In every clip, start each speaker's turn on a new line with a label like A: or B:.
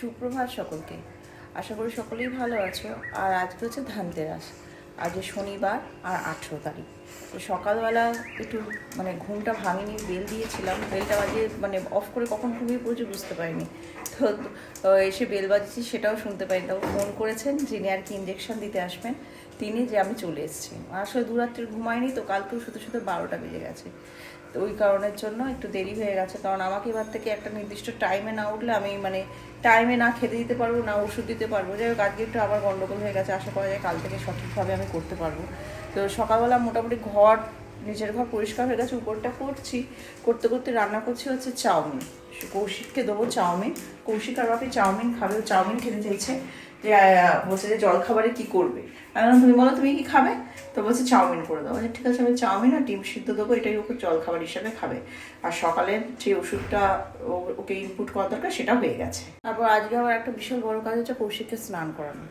A: সুপ্রভাত সকলকে। আশা করি সকলেই ভালো আছো। আর আজকে হচ্ছে ধানতেরাস। আজ শনিবার আর আঠেরো তারিখ। তো সকালবেলা একটু মানে ঘুমটা ভাঙিনি, বেল দিয়েছিলাম। বেলটা বাজিয়ে মানে অফ করে কখন ঘুমিয়ে পড়েছে বুঝতে পারিনি। তো এসে বেল বাজিয়েছি সেটাও শুনতে পাইনি তাও ফোন করেছেন যিনি আর কি ইঞ্জেকশন দিতে আসবেন, তিনি যে আমি চলে এসেছি। আসলে দু রাত্রির ঘুমাইনি, তো কালকেও শুধু শুধু বারোটা বেজে গেছে। ওই কারণের জন্য একটু দেরি হয়ে গেছে। কারণ আমাকে এবার থেকে একটা নির্দিষ্ট টাইমে না উঠলে আমি মানে টাইমে না খেতে দিতে পারব, না ওষুধ দিতে পারব। যাই হোক, আজকে একটু আবার গন্ডগোল হয়ে গেছে। আশা করা যায় কাল থেকে সঠিকভাবে আমি করতে পারব। তো সকালবেলা মোটামুটি ঘর, নিজের ঘর পরিষ্কার হয়ে গেছে, উপরটা করছি। করতে করতে রান্না করছি হচ্ছে চাউমিন। কৌশিককে দেবো চাউমিন। কৌশিক আর বাপি চাউমিন খাবে চাউমিন খেতে চাইছে। যে বলছে যে জল খাবারে কি করবে? আমি তুমি বলো, তুমি কি খাবে? তো বলছে, চাউমিন করে দাও। ঠিক আছে, আমি চাউমিন আর ডিম সিদ্ধ দেবো, এটাই ওকে জল খাবার হিসাবে খাবে। আর সকালে যে ওষুধটা ওকে ইনপুট করা দরকার সেটা হয়ে গেছে। তারপর আজকে আবার একটা বিশাল বড় কাজ হচ্ছে কৌশিককে স্নান করানো।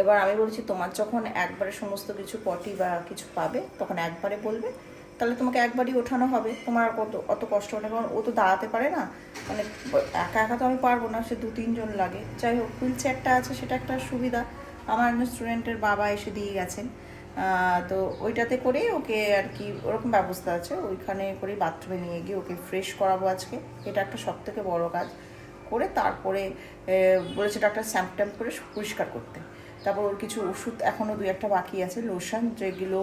A: এবার আমি বলছি, তোমার যখন একবারে সমস্ত কিছু পটি বা কিছু পাবে, তখন একবারে বলবে তাহলে তোমাকে একবারই ওঠানো হবে। তোমার কত, অত কষ্ট হবে কারণ ও তো দাঁড়াতে পারে না। মানে একা একা তো আমি পারব না, সে দু তিনজন লাগে। যাই হোক, হুইল চেয়ারটা আছে, সেটা একটা সুবিধা। আমার স্টুডেন্টের বাবা এসে দিয়ে গেছেন। তো ওইটাতে করেই ওকে আর কি ওরকম ব্যবস্থা আছে। ওইখানে করেই বাথরুমে নিয়ে গিয়ে ওকে ফ্রেশ করাবো আজকে। এটা একটা সব থেকে বড়ো কাজ। করে তারপরে বলেছে ডাক্তার স্যাম্প ট্যাম্প করে পরিষ্কার করতে। তারপর ওর কিছু ওষুধ এখনও দুই একটা বাকি আছে লোশন যেগুলো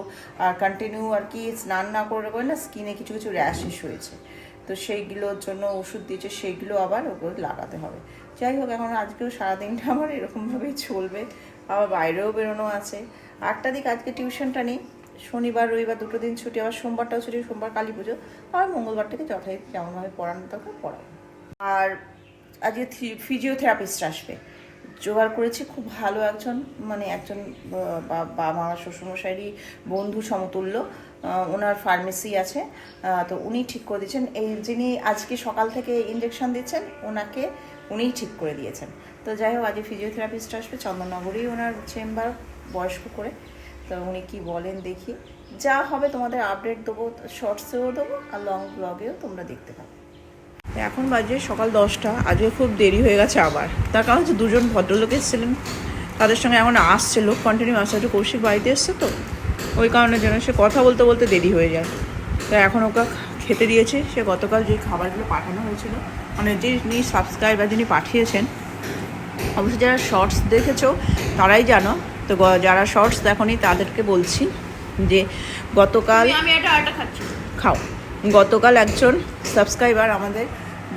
A: কন্টিনিউ আর কি স্নান না করে করে না স্কিনে কিছু কিছু র্যাশেস হয়েছে। তো সেইগুলোর জন্য ওষুধ দিয়েছে, সেইগুলো আবার ওগুলো লাগাতে হবে। যাই হোক, এখন আজকেও সারাদিনটা আমার এরকমভাবেই চলবে। আবার বাইরেও বেরোনো আছে। আটটা দিক আজকে টিউশনটা নেই। শনিবার, রবিবার দুটো দিন ছুটি, আবার সোমবারটাও ছুটি, সোমবার কালী পুজো। আর মঙ্গলবার থেকে যেমনভাবে পড়ানো দরকার, পড়াবো। আর আজকে ফিজিওথেরাপিস্ট আসবে। জোগাড় করেছি। খুব ভালো একজন মানে একজন বাবা বা শ্বশুরমশাইরই বন্ধু সমতুল্য ওনার ফার্মেসি আছে তো উনি ঠিক করে দিয়েছেন। এই যিনি আজকে সকাল থেকে ইঞ্জেকশন দিচ্ছেন, ওনাকে উনিই ঠিক করে দিয়েছেন। তো যাই হোক, আজকে ফিজিওথেরাপিস্ট আসবে, চন্দননগরেই ওনার চেম্বার বয়স্ক করে। তো উনি কি বলেন দেখি। যা হবে তোমাদের আপডেট দেবো, শর্টসেও দেবো, আর লং ব্লগেও তোমরা দেখতে পাবে। এখন বাজে সকাল দশটা। আজকে খুব দেরি হয়ে গেছে আবার। তার কারণ হচ্ছে দুজন ভদ্রলোক এসেছিলেন। তাদের সঙ্গে এখন আসছে লোক। কন্টিনিউ আসছে। একটু কৌশিক বাড়িতে এসছে তো। ওই কারণের জন্য সে কথা বলতে বলতে দেরি হয়ে যায়। তো এখন ওকে খেতে দিয়েছে। সে গতকাল যে খাবারগুলো পাঠানো হয়েছিল মানে যিনি সাবস্ক্রাইবার যিনি পাঠিয়েছেন অবশ্যই যারা শর্টস দেখেছ তারাই জানো। তো যারা শর্টস দেখনি তাদেরকে বলছি যে গতকাল খাও। গতকাল একজন সাবস্ক্রাইবার আমাদের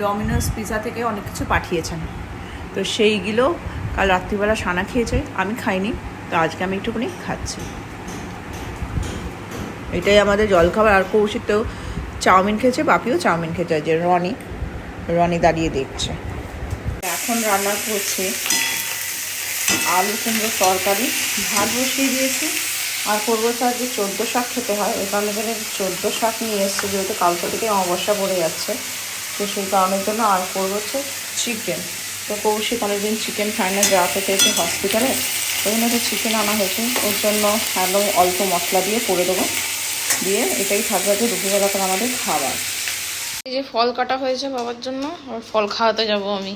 A: ডমিনোস পিজা থেকে অনেক কিছু পাঠিয়েছেন। তো সেইগুলো কাল রাত্রিবেলা সানা খেয়েছে, আমি খাইনি, তো আজকে আমি একটুখানি খাচ্ছি। এটাই আমাদের জলখাবার। আর কৌশিক তো চাউমিন খেয়েছে, বাপিও চাউমিন খেয়েছে যে রনি রনি দাঁড়িয়ে দেখছে। এখন রান্না করছে আলু কুমড়ো তরকারি, ভাত বসিয়ে দিয়েছি। আর করব হচ্ছে যে চোদ্দ শাক খেতে হয় এখানে চোদ্দ শাক নিয়ে এসছে, যেহেতু কালকে থেকে অমাবস্যা পড়ে যাচ্ছে। তো সেই কারণের জন্য আর করব হচ্ছে চিকেন তো কৌশিক অনেকদিন চিকেন খায় না যাতে চেয়েছে হসপিটালে ওই জন্য একটা চিকেন আনা হয়েছে। ওর জন্য একদম অল্প মশলা দিয়ে করে দেবো। দিয়ে এটাই থাকবে হচ্ছে দুপুরবেলাকার আমাদের খাবার।
B: এই যে ফল কাটা হয়েছে বাবার জন্য আর ফল খাওয়াতে যাব আমি।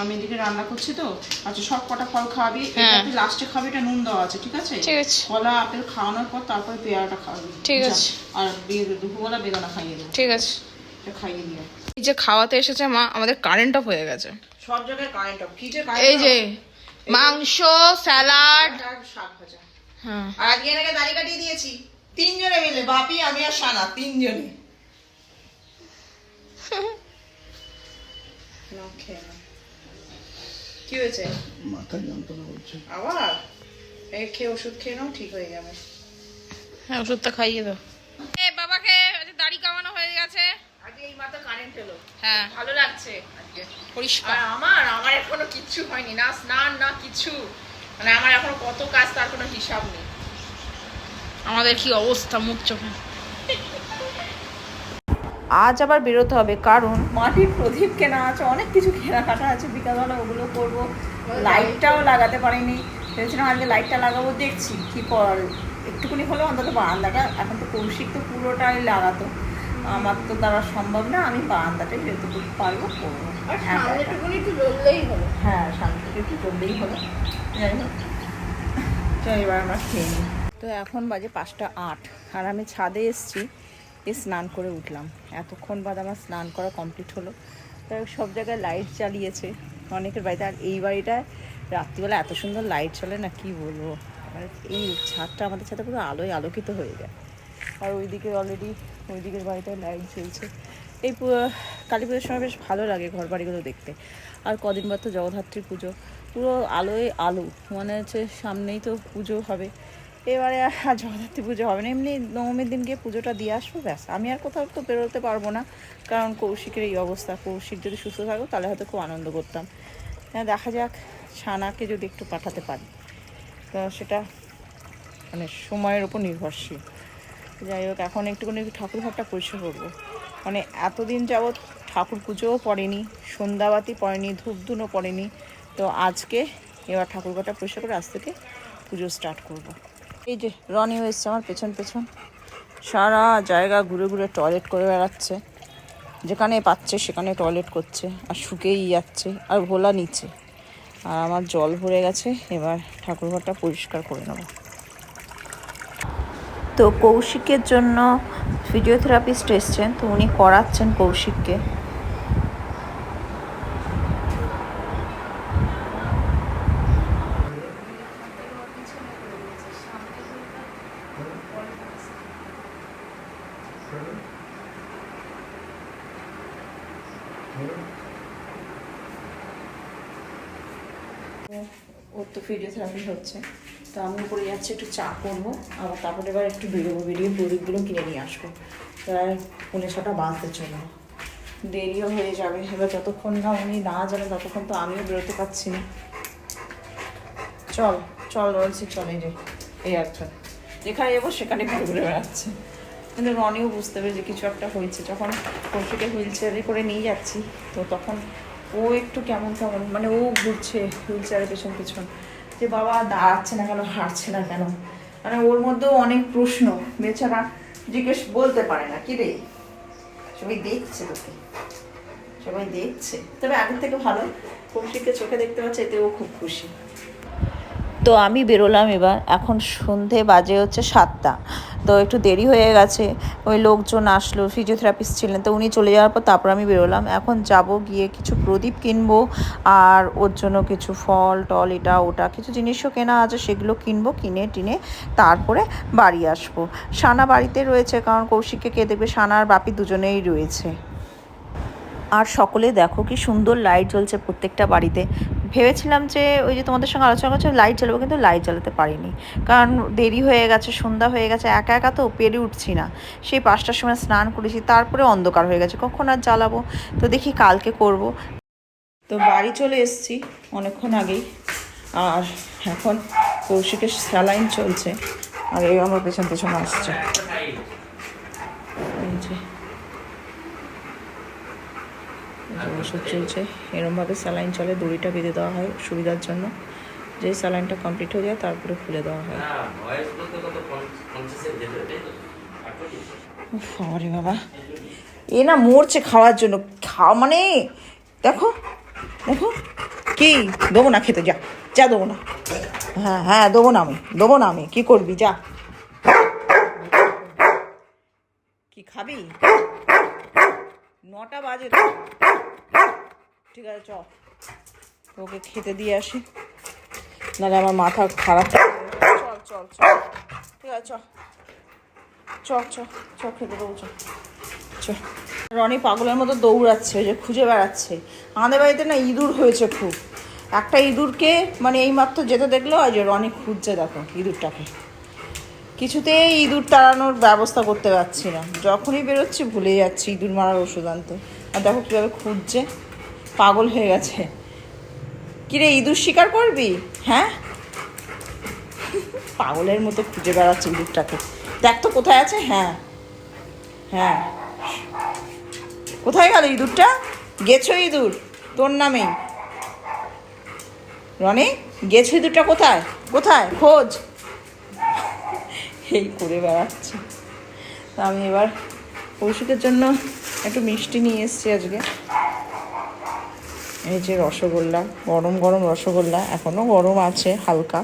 A: আমি এদিকে রান্না করছি তো। আচ্ছা সব কটা ফল খাওয়াবি
B: হ্যাঁ।
A: লাস্টে খাবি এটা নুন দেওয়া আছে ঠিক আছে?
B: ঠিক আছে।
A: কলা আপেল খাওয়ানোর পর তারপরে পেয়ারাটা খাওয়াবি
B: ঠিক আছে।
A: আর দুপুরবেলা বেদানা খাইয়ে দেবো
B: ঠিক আছে।
A: এটা খাইয়ে দিয়ে
B: এই যে খাওয়াতে এসেছে মা আমাদের কারেন্ট অফ হয়ে গেছে।
A: সব জায়গায় কারেন্ট অফ কি যে
B: এই যে মাংস স্যালাড।
A: শাক ভাজা।
B: হ্যাঁ।
A: আর আজকে এনাকে দাড়ি কাটিয়ে দিয়েছি। তিনজনে মিলে বাপি আমি আর সানা তিনজনে। কি হয়েছে?
C: মাথা যন্ত্রণা করছে।
A: আবার? এই খেয়ে ওষুধ খেয়ে নাও ঠিক হয়ে যাবে।
B: হ্যাঁ ওষুধটা খাইয়ে দাও। এ বাবাকে দাড়ি কামানো হয়ে গেছে।
A: এই মাথা কারেন্ট এলো।
B: হ্যাঁ।
A: ভালো লাগছে।
B: পরিষ্কার।
A: আর আমার আমার এখনও কিচ্ছু হয়নি। না স্নান না কিছু। মানে আমার এখনও কত কাজ তার কোনো হিসাব নেই।
B: আমাদের কি অবস্থা মুখ চোখে?
A: আজ আবার বেরোতে হবে কারণ মাটির প্রদীপ কেনা আছে অনেক কিছু কেনাকাটা আছে। বিকালবেলা ওগুলো করব। লাইটটাও লাগাতে পারিনি। ভেবেছিলাম আজকে লাইটটা লাগাবো দেখছি কি কর একটুখানি হলেও অন্তত বারান্দাটা এখন তো কৌশিক তো পুরোটাই লাগাতো। আমার তো দ্বারা সম্ভব না আমি বারান্দাটাই যেটুকু পারব করব। একা একা।
B: একটু জ্বললেই হলো।
A: হ্যাঁ যাই হোক তো এবার আমরা খেয়ে নিই। তো এখন বাজে পাঁচটা আট আর আমি ছাদে এসেছি এ স্নান করে উঠলাম। এতক্ষণ বাদ আমার স্নান করা কমপ্লিট হলো। তাই সব জায়গায় লাইট চালিয়েছে অনেকের বাড়িতে আর এই বাড়িটায় রাত্রিবেলা এত সুন্দর লাইট চলে না কি বলব? এই ছাদটা আমাদের ছাদে পুরো আলোয় আলোকিত হয়ে যায়। আর ওইদিকে অলরেডি ওই দিকের বাড়িতে লাইট জ্বলছে এই কালী পুজোর সময় বেশ ভালো লাগে ঘর বাড়িগুলো দেখতে। আর কদিন বাদ তো জগদ্ধাত্রী পুজো। পুরো আলোয় আলো, মনে হচ্ছে সামনেই তো পুজো হবে। এবারে আর জগদ্ধাত্রী পুজো হবে না। এমনি নবমীর দিন গিয়ে পুজোটা দিয়ে আসব, ব্যাস। আমি আর কোথাও তো বেরোতে পারব না। কারণ কৌশিকের এই অবস্থা। কৌশিক যদি সুস্থ থাকো, তাহলে হয়তো খুব আনন্দ করতাম। হ্যাঁ দেখা যাক। ছানাকে যদি একটু পাঠাতে পারি। তো সেটা মানে সময়ের উপর নির্ভরশীল। যাই হোক, এখন একটুখানি ঠাকুর ঘরটা পরিষ্কার করব। মানে এতদিন যাবৎ ঠাকুর পুজোও পড়েনি, সন্ধ্যাবাতি পড়েনি, ধূপধুনো পড়েনি, তো আজকে এবার ঠাকুর ঘরটা পরিষ্কার করে আজ থেকে পুজো স্টার্ট করব। এই যে রনিও এসছে আমার পেছন পেছন। সারা জায়গা ঘুরে ঘুরে টয়লেট করে বেড়াচ্ছে। যেখানে পাচ্ছে সেখানে টয়লেট করছে, আর শুকেই যাচ্ছে, আর ভোলা নিচ্ছে আর আমার জল ভরে গেছে, এবার ঠাকুরঘরটা পরিষ্কার করে নেব। তো কৌশিকের জন্য ফিজিওথেরাপিস্ট এসছেন তো উনি করাচ্ছেন কৌশিককে। ওর তো ফিজিওথেরাপি হচ্ছে। তো আমি উপরে যাচ্ছি, একটু চা করব। আবার তারপরে এবার একটু বেরোবো, বেরিয়ে প্রদীপগুলো কিনে নিয়ে আসব। প্রায় পৌনে ছটা বাজতে চলো দেরিও হয়ে যাবে। এবার যতক্ষণ না উনি না যাবে ততক্ষণ তো আমিও বেরোতে পারছি না। চল চল রয়েছে, চলে যে এই একটা যেখানে যাব, সেখানে ঘুরে ঘুরে বেড়াচ্ছে। কিন্তু রনিও বুঝতে পারে যে কিছু একটা হয়েছে। যখন কৌশিকে হুইল চেয়ারে করে নিয়ে যাচ্ছি, তো তখন ও একটু কেমন কেমন মানে ও ঘুরছে হুইল চেয়ারের পেছন পেছন যে বাবা দাঁড়াচ্ছে না কেন, হাঁটছে না কেন? মানে ওর মধ্যেও অনেক প্রশ্ন। বেচারা জিজ্ঞেস বলতে পারে না, কি রে? সবাই দেখছে তোকে। সবাই দেখছে। তবে আগের থেকে ভালো। কৌশিককে চোখে দেখতে পাচ্ছে এতে ও খুব খুশি। তো আমি বেরোলাম এবার। এখন সন্ধে বাজে হচ্ছে সাতটা। তো একটু দেরি হয়ে গেছে। ওই লোকজন আসলো ফিজিওথেরাপিস্ট ছিলেন, তো উনি চলে যাওয়ার পর তারপর আমি বেরোলাম। এখন যাব গিয়ে কিছু প্রদীপ কিনবো আর ওর জন্য কিছু ফল, টল, এটা, ওটা, কিছু জিনিসও কেনা আছে, সেগুলো কিনবো, কিনে টিনে তারপরে বাড়ি আসব। সানা বাড়িতে রয়েছে, কারণ কৌশিককে কে দেখবে? সানা আর বাপি দুজনেই রয়েছে। আর সকলে দেখো কি সুন্দর লাইট জ্বলছে প্রত্যেকটা বাড়িতে। ভেবেছিলাম যে ওই যে তোমাদের সঙ্গে আলোচনা করছে লাইট জ্বালাবো কিন্তু লাইট জ্বালাতে পারিনি। কারণ দেরি হয়ে গেছে, সন্ধ্যা হয়ে গেছে, একা একা তো পেরে উঠছি না। সেই পাঁচটার সময় স্নান করেছি, তারপরে অন্ধকার হয়ে গেছে, কখন আর জ্বালাবো? তো দেখি কালকে করব। তো বাড়ি চলে এসেছি অনেকক্ষণ আগেই, আর এখন কৌশিকের স্যালাইন চলছে, আর এই আমার পেছন পেছন আসছে এই যে এই যে ওষুধ চলছে। এরমভাবে স্যালাইন চলে দড়িটা বেঁধে দেওয়া হয় সুবিধার জন্য। যেই স্যালাইনটা কমপ্লিট হয়ে যায় তারপরে খুলে দেওয়া হয়। বাবারে বাবা। এ না মরছে খাওয়ার জন্য। খাওয়া মানে দেখো দেখো। কি? দেবো না খেতে যা। যা দেবো না। হ্যাঁ হ্যাঁ দেবো না আমি দেবো না আমি। কি করবি যা। কি খাবি? নটা বাজে তো। ঠিক আছে চ ওকে খেতে দিয়ে আসি। নাহলে আমার মাথা খারাপ চল চল চল। ঠিক আছে চ চ চ চ খেতে দেবো চ চ রনি পাগলের মতো দৌড়াচ্ছে ওই যে খুঁজে বেড়াচ্ছে। আমাদের বাড়িতে না ইঁদুর হয়েছে খুব। একটা ইঁদুরকে মানে এইমাত্র যেতে দেখল আর যে রনি খুঁজছে দেখো ইঁদুরটাকে। কিছুতেই ইঁদুর তাড়ানোর ব্যবস্থা করতে পারছি না। যখনই বেরোচ্ছি ভুলে যাচ্ছি ইঁদুর মারার ওষুধ আনতে। আর দেখো কীভাবে খুঁজছে। পাগল হয়ে গেছে। কিরে, ইঁদুর শিকার করবি? হ্যাঁ? পাগলের মতো খুঁজে বেড়াচ্ছে ইঁদুরটাকে। দেখ তো কোথায় আছে। হ্যাঁ। হ্যাঁ। কোথায় গেল ইঁদুরটা? গেছো ইঁদুর? তোর নামেই রনি, গেছো ইঁদুরটা কোথায়? কোথায়? খোঁজ। এই করে বেড়াচ্ছে। তা আমি এবার কৌশিকের জন্য একটু মিষ্টি নিয়ে এসেছি আজকে। এই যে রসগোল্লা, গরম গরম রসগোল্লা এখনও গরম আছে হালকা।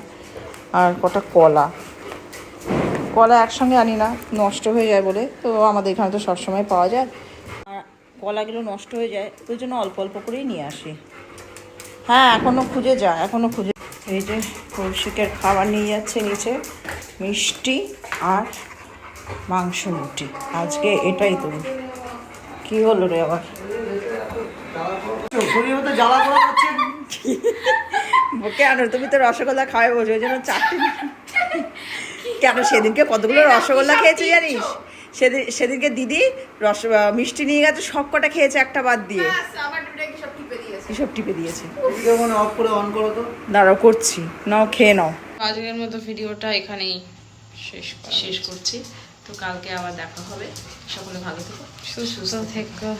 A: আর কটা কলা। কলা একসঙ্গে আনি না, নষ্ট হয়ে যায় বলে। তো আমাদের এখানে তো সবসময় পাওয়া যায়। আর কলাগুলো নষ্ট হয়ে যায়, ওই জন্য অল্প অল্প করেই নিয়ে আসি। হ্যাঁ এখনও খুঁজে যা এখনও খুঁজে এই যে কৌশিকের খাবার নিয়ে যাচ্ছে নিচে মিষ্টি আর মাংস রুটি। আজকে এটাই তুমি কি হলো রে আবার? কেন তুমি তো রসগোল্লা খাওয়াই বলছো ওই জন্য চারটে কেন সেদিনকে কতগুলো রসগোল্লা খেয়েছি জানিস? সেদিন সেদিনকে দিদি রস মিষ্টি নিয়ে গেছে সব কটা খেয়েছে একটা বাদ দিয়ে। সব টিপে দিয়েছে।
C: অফ করে অন করো তো।
A: দাঁড়াও করছি। নাও খেয়ে নাও।
B: আজকের মতো ভিডিওটা এখানেই শেষ শেষ করছি। তো কালকে আবার দেখা হবে। সকলে ভালো থেকো। সুস্থ থেকো।